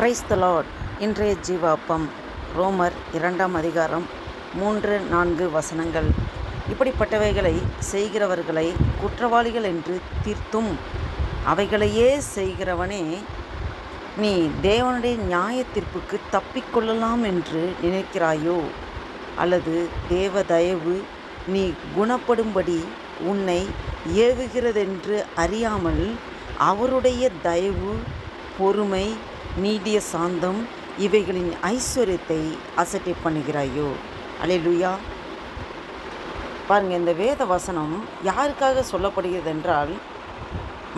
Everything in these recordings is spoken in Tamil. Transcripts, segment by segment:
Praise the Lord. இன்றைய ஜீவாப்பம் ரோமர் இரண்டாம் அதிகாரம் மூன்று நான்கு வசனங்கள். இப்படிப்பட்டவைகளை செய்கிறவர்களை குற்றவாளிகள் என்று தீர்த்தும். அவைகளையே செய்கிறவனே நீ தேவனுடைய நியாய தீர்ப்புக்கு தப்பிக்கொள்ளலாம் என்று நினைக்கிறாயோ? அல்லது தேவ தயவு நீ குணப்படும்படி உன்னை ஏவுகிறதென்று அறியாமல் அவருடைய தயவு பொறுமை நீடிய சாந்தம் இவைகளின் ஐஸ்வர்யத்தை அசட்டை பண்ணுகிறாயோ? அலையலுயா பாருங்கள் இந்த வேத வசனம் யாருக்காக சொல்லப்படுகிறது என்றால்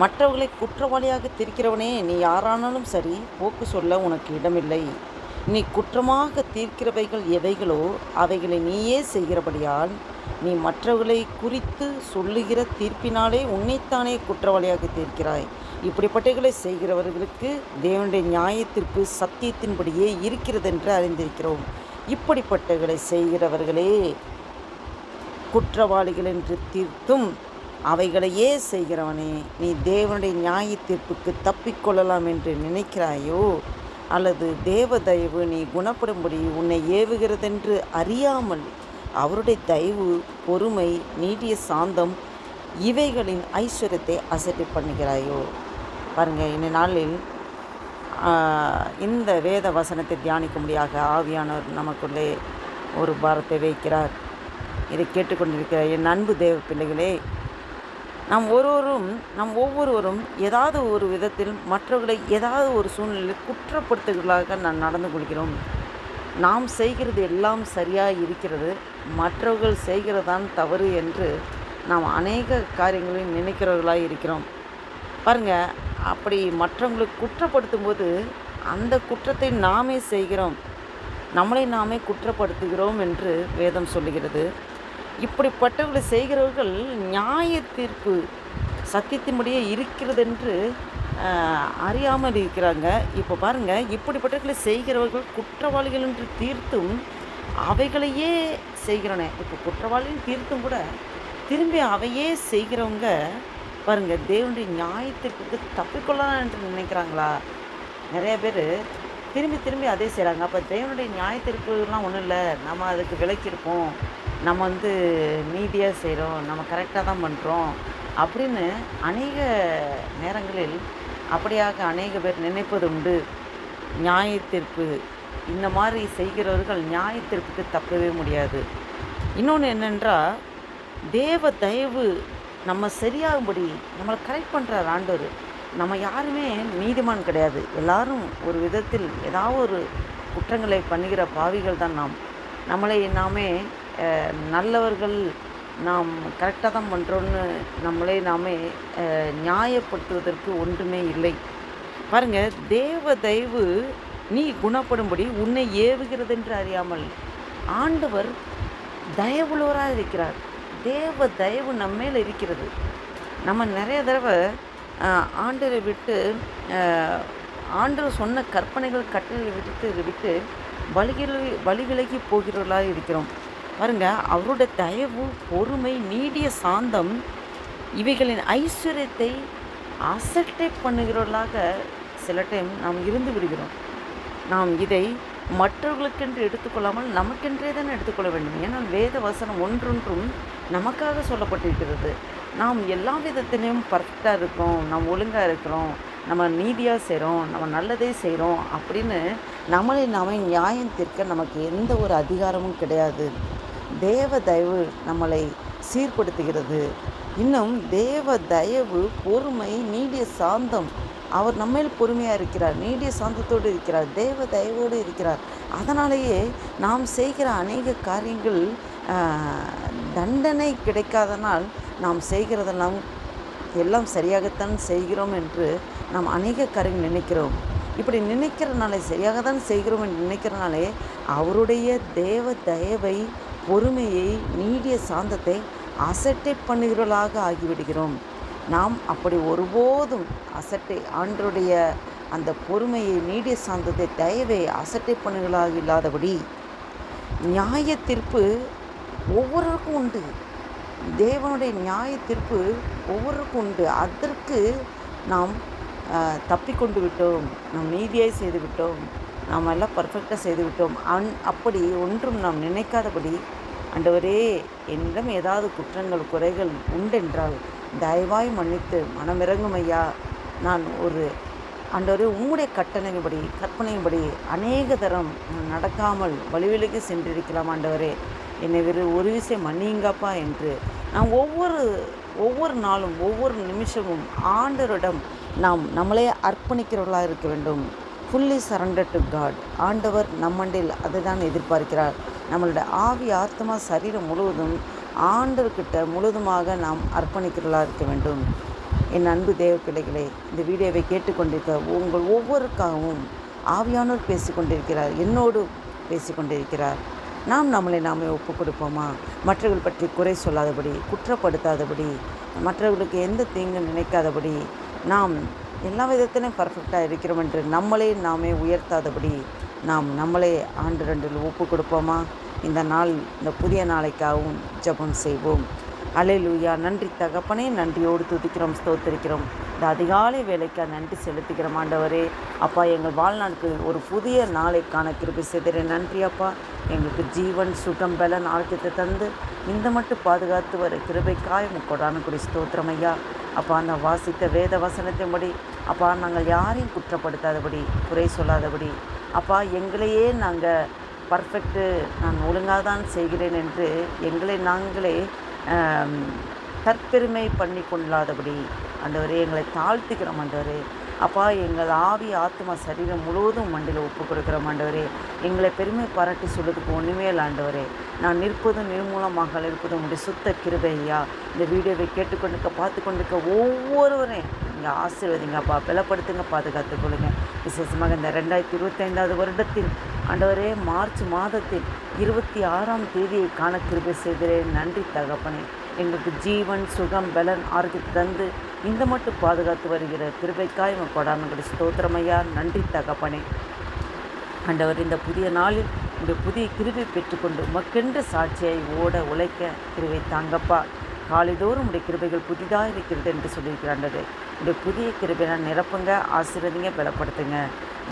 மற்றவர்களை குற்றவாளியாக தீர்க்கிறவனே நீ யாரானாலும் சரி போக்கு சொல்ல உனக்கு இடமில்லை. நீ குற்றமாக தீர்க்கிறவைகள் எவைகளோ அவைகளை நீயே செய்கிறபடியால் நீ மற்றவர்களை குறித்து சொல்லுகிற தீர்ப்பினாலே உன்னைத்தானே குற்றவாளியாக தீர்க்கிறாய். இப்படிப்பட்டவைகளை செய்கிறவர்களுக்கு தேவனுடைய நியாயத்திற்கு சத்தியத்தின்படியே இருக்கிறதென்று அறிந்திருக்கிறோம். இப்படிப்பட்டவைகளை செய்கிறவர்களே குற்றவாளிகள் என்று தீர்த்தும் அவைகளையே செய்கிறவனே நீ தேவனுடைய நியாய தீர்ப்புக்கு தப்பிக்கொள்ளலாம் என்று நினைக்கிறாயோ? அல்லது தேவ தயவு நீ குணப்படும்படி உன்னை ஏவுகிறதென்று அறியாமல் அவருடைய தயவு பொறுமை நீடிய சாந்தம் இவைகளின் ஐஸ்வர்யத்தை அசட்டை பண்ணுகிறாயோ? பாருங்கள் இந்த நாளில் இந்த வேத வசனத்தை தியானிக்கும்படியாக ஆவியானவர் நமக்குள்ளே ஒரு பாரத்தை வைக்கிறார். இதை கேட்டுக்கொண்டிருக்கிற என் அன்பு தேவ பிள்ளைகளே நாம் ஒருவரும் நம் ஒவ்வொருவரும் ஏதாவது ஒரு விதத்தில் மற்றவர்களை ஏதாவது ஒரு சூழ்நிலையில் குற்றப்படுத்துகளாக நான் நடந்து கொள்கிறோம். நாம் செய்கிறது எல்லாம் சரியாக இருக்கிறது. மற்றவர்கள் செய்கிறதான் தவறு என்று நாம் அநேக காரியங்களையும் நினைக்கிறவர்களாக இருக்கிறோம். பாருங்கள் அப்படி மற்றவங்களுக்கு குற்றப்படுத்தும் போது அந்த குற்றத்தை நாமே செய்கிறோம். நம்மளை நாமே குற்றப்படுத்துகிறோம் என்று வேதம் சொல்லுகிறது. இப்படிப்பட்டவர்களை செய்கிறவர்கள் நியாய தீர்ப்பு சத்தியத்தின்படியே இருக்கிறது என்று அறியாமல் இருக்கிறாங்க. இப்போ பாருங்கள் இப்படிப்பட்டவர்களை செய்கிறவர்கள் குற்றவாளிகள் என்று தீர்த்தும் அவைகளையே செய்கிறனே. இப்போ குற்றவாளிகள் தீர்த்தும் கூட திரும்பி அவையே செய்கிறவங்க பாருங்கள் தேவனுடைய நியாயத்திற்கு தப்பிக்கொள்ளலாம் என்று நினைக்கிறாங்களா? நிறைய பேர் திரும்பி திரும்பி அதே செய்கிறாங்க அப்போ தேவனுடைய நியாயத்திற்குலாம் ஒன்றும் இல்லை. நம்ம அதுக்கு விளக்கியிருப்போம் நம்ம வந்து நீதியாக செய்கிறோம் நம்ம கரெக்டாக தான் பண்ணுறோம் அப்படின்னு அநேக நேரங்களில் அப்படியாக அநேக பேர் நினைப்பது உண்டு. நியாயத்திற்பு இந்த மாதிரி செய்கிறவர்கள் நியாயத்திற்கு தப்பவே முடியாது. இன்னொன்று என்னென்றால் தேவ தயவு நம்ம சரியாகும்படி நம்மளை கரெக்ட் பண்ணுறார் ஆண்டவர். நம்ம யாருமே நீதிமான் கிடையாது. எல்லாரும் ஒரு விதத்தில் ஏதாவது ஒரு குற்றங்களை பண்ணுகிற பாவிகள் தான் நாம். நம்மளை நாமே நல்லவர்கள் நாம் கரெக்டாக தான் பண்ணுறோன்னு நம்மளே நாமே நியாயப்படுத்துவதற்கு ஒன்றுமே இல்லை. பாருங்கள் தேவ தயவு நீ குணப்படும்படி உன்னை ஏவுகிறது என்று அறியாமல் ஆண்டவர் தயவுள்ளவராக இருக்கிறார். தேவ தயவு நம்ம மேலே இருக்கிறது. நம்ம நிறைய தடவை ஆண்டரை விட்டு ஆண்டவர் சொன்ன கற்பனைகள் கட்டளை விட்டு விட்டு வழிகள் வழி விலகி போகிறவர்களாக இருக்கிறோம். பாருங்க அவருடைய தயவு பொறுமை நீடிய சாந்தம் இவைகளின் ஐஸ்வர்யத்தை அசட்டை பண்ணுகிறவர்களாக சில டைம் நாம் இருந்து விடுகிறோம். நாம் இதை மற்றவர்களுக்கென்று எடுத்துக்கொள்ளாமல் நமக்கென்றே தான் எடுத்துக்கொள்ள வேண்டும். ஏன்னால் வேத வசனம் ஒன்றொன்றும் நமக்காக சொல்லப்பட்டிருக்கிறது. நாம் எல்லா விதத்திலையும் பர்ஃபெக்டாக இருக்கோம் நாம் ஒழுங்காக இருக்கிறோம் நம்ம நீதியாக செய்கிறோம் நம்ம நல்லதே செய்கிறோம் அப்படின்னு நம்மளை நாம நியாயம் தீர்க்க நமக்கு எந்த ஒரு அதிகாரமும் கிடையாது. தேவ தயவு நம்மளை சீர்படுத்துகிறது. இன்னும் தேவ தயவு பொறுமை நீடிய சாந்தம். அவர் நம்மேல் பொறுமையாக இருக்கிறார் நீடிய சாந்தத்தோடு இருக்கிறார் தேவ தயவோடு இருக்கிறார். அதனாலேயே நாம் செய்கிற அநேக காரியங்கள் தண்டனை கிடைக்காதனால் நாம் செய்கிறதெல்லாம் எல்லாம் சரியாகத்தான் செய்கிறோம் என்று நாம் அநேக காரியம் நினைக்கிறோம். இப்படி நினைக்கிறனாலே சரியாக தான் செய்கிறோம் என்று நினைக்கிறனாலே அவருடைய தேவ தயவை பொறுமையை நீடிய சாந்தத்தை அசட்டை பண்ணுகிறவர்களாக ஆகிவிடுகிறோம். நாம் அப்படி ஒருபோதும் அசட்டை ஆண்டருடைய அந்த பொறுமையை நீடிய சாந்தத்தை தயவை அசட்டை பண்ணுகளாக இல்லாதபடி நியாய தீர்ப்பு ஒவ்வொருவருக்கும் உண்டு. தேவனுடைய நியாய தீர்ப்பு ஒவ்வொருவருக்கும் உண்டு. அதற்கு நாம் தப்பிக்கொண்டு விட்டோம். நாம் நீதியாய் செய்து விட்டோம். நாம் எல்லாம் பர்ஃபெக்டாக செய்து விட்டோம். அன் அப்படி ஒன்றும் நாம் நினைக்காதபடி அண்டவரே என்னிடம் ஏதாவது குற்றங்கள் குறைகள் உண்டென்றால் தயவாய் மன்னித்து மனமிறங்கும் ஐயா நான் ஒரு அண்டவரே உங்களுடைய கட்டளையின்படி கற்பனையின்படி அநேக தரம் நடக்காமல் வழிவிலகி சென்றிருக்கலாம் ஆண்டவரே. என்னை வெறு ஒரு விஷயம் மன்னியுங்கப்பா என்று நாம் ஒவ்வொரு ஒவ்வொரு நாளும் ஒவ்வொரு நிமிஷமும் ஆண்டவரிடம் நாம் நம்மளே அர்ப்பணிக்கிறவர்களாக இருக்க வேண்டும். ஃபுல்லி சரண்டர் டு காட் ஆண்டவர் நம்மண்டில் அதை தான் எதிர்பார்க்கிறார். நம்மளுடைய ஆவி ஆத்மா சரீரம் முழுவதும் ஆண்டவர்கிட்ட முழுவதுமாக நாம் அர்ப்பணிக்கிறவர்களாக இருக்க வேண்டும். என் அன்பு தேவ பிள்ளைகளே இந்த வீடியோவை கேட்டுக்கொண்டிருக்க உங்கள் ஒவ்வொருக்காகவும் ஆவியானோர் பேசிக்கொண்டிருக்கிறார். என்னோடு பேசிக்கொண்டிருக்கிறார். நாம் நம்மளை நாமே ஒப்பு கொடுப்போமா? மற்றவர்கள் பற்றி குறை சொல்லாதபடி குற்றப்படுத்தாதபடி மற்றவர்களுக்கு எந்த தீங்கு நினைக்காதபடி நாம் எல்லா விதத்திலும் பர்ஃபெக்டாக இருக்கிறோம் என்று நம்மளே நாமே உயர்த்தாதபடி நாம் நம்மளே ஆண்டு ரெண்டில் ஒப்பு கொடுப்போமா? இந்த நாள் இந்த புதிய நாளைக்காகவும் ஜெபம் செய்வோம். அலையிலூயா நன்றி தகப்பனே நன்றியோடு துதிக்கிறோம் ஸ்தோத்திருக்கிறோம். இந்த அதிகாலை வேலைக்கு நன்றி செலுத்துகிறோம் மாண்டவரே. அப்பா எங்கள் வாழ்நாளுக்கு ஒரு புதிய நாளைக்கான கிருபி கிருபை நன்றி அப்பா. எங்களுக்கு ஜீவன் சுகம் பலன் ஆழ்த்தத்தை தந்து இந்த மட்டும் பாதுகாத்து வர கிருபைக்காய் கொடான குடி ஸ்தோத்திரம் ஐயா. அப்பா அந்த வாசித்த வேத வசனத்தின்படி அப்பா நாங்கள் யாரையும் குற்றப்படுத்தாதபடி குறை சொல்லாதபடி அப்பா எங்களையே நாங்கள் பர்ஃபெக்ட்டு நான் ஒழுங்காக தான் செய்கிறேன் என்று எங்களை நாங்களே தற்பெருமை பண்ணி கொள்ளாதபடி ஆண்டவரே எங்களை தாழ்த்துக்கிறோம் ஆண்டவரே. அப்பா எங்கள் ஆவி ஆத்மா சரீரம் முழுவதும் மண்டியில் ஒப்பு கொடுக்குறோம் ஆண்டவரே. எங்களை பெருமை பாராட்டி சொல்லுறதுக்கு ஒன்றுமே இல்லை ஆண்டவரே. நான் நிற்பதும் நிர்மூலமாக இருப்பதும் உடைய சுத்த கிருபையா இந்த வீடியோவை கேட்டுக்கொண்டிருக்க பார்த்து கொண்டிருக்க ஒவ்வொருவரையும் நீங்கள் ஆசீர்வதிங்கப்பா பலப்படுத்துங்க பாதுகாத்து கொள்ளுங்க. விசேஷமாக இந்த ரெண்டாயிரத்தி இருபத்தைந்தாவது வருடத்தில் ஆண்டவரே மார்ச் மாதத்தில் இருபத்தி ஆறாம் தேதியை காண கிருபை செய்கிறேன். நன்றி தகப்பனே. எங்களுக்கு ஜீவன் சுகம் பலன் ஆரோக்கியத்தை தந்து இந்த மட்டும் பாதுகாத்து வருகிற கிருபைக்காய் உங்கள் கொடாமங்கடி ஸ்தோத்திரமையா நன்றி தகப்பனே. ஆண்டவர் இந்த புதிய நாளில் இந்த புதிய கிருபை பெற்றுக்கொண்டு மக்கென்ற சாட்சியை ஓட உழைக்க கிருவை தாங்கப்பா. காலைதோறும் உடைய கிருபைகள் புதிதாக இருக்கிறது என்று சொல்லியிருக்கிறாண்டது இந்த புதிய கிருபை நான் நிரப்புங்க ஆசீர்வதிங்க பலப்படுத்துங்க.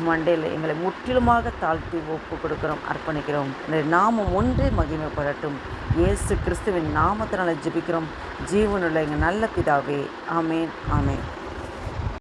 மண்டையில் எங்களை முற்றிலுமாக தாழ்த்தி ஒப்பு கொடுக்குறோம் அர்ப்பணிக்கிறோம். நாமும் ஒன்றே மகிமைப்படட்டும் இயேசு கிறிஸ்துவின் நாமத்தினால ஜெபிக்கிறோம். ஜீவனுள்ள எங்கள் நல்ல பிதாவே. ஆமேன் ஆமேன்.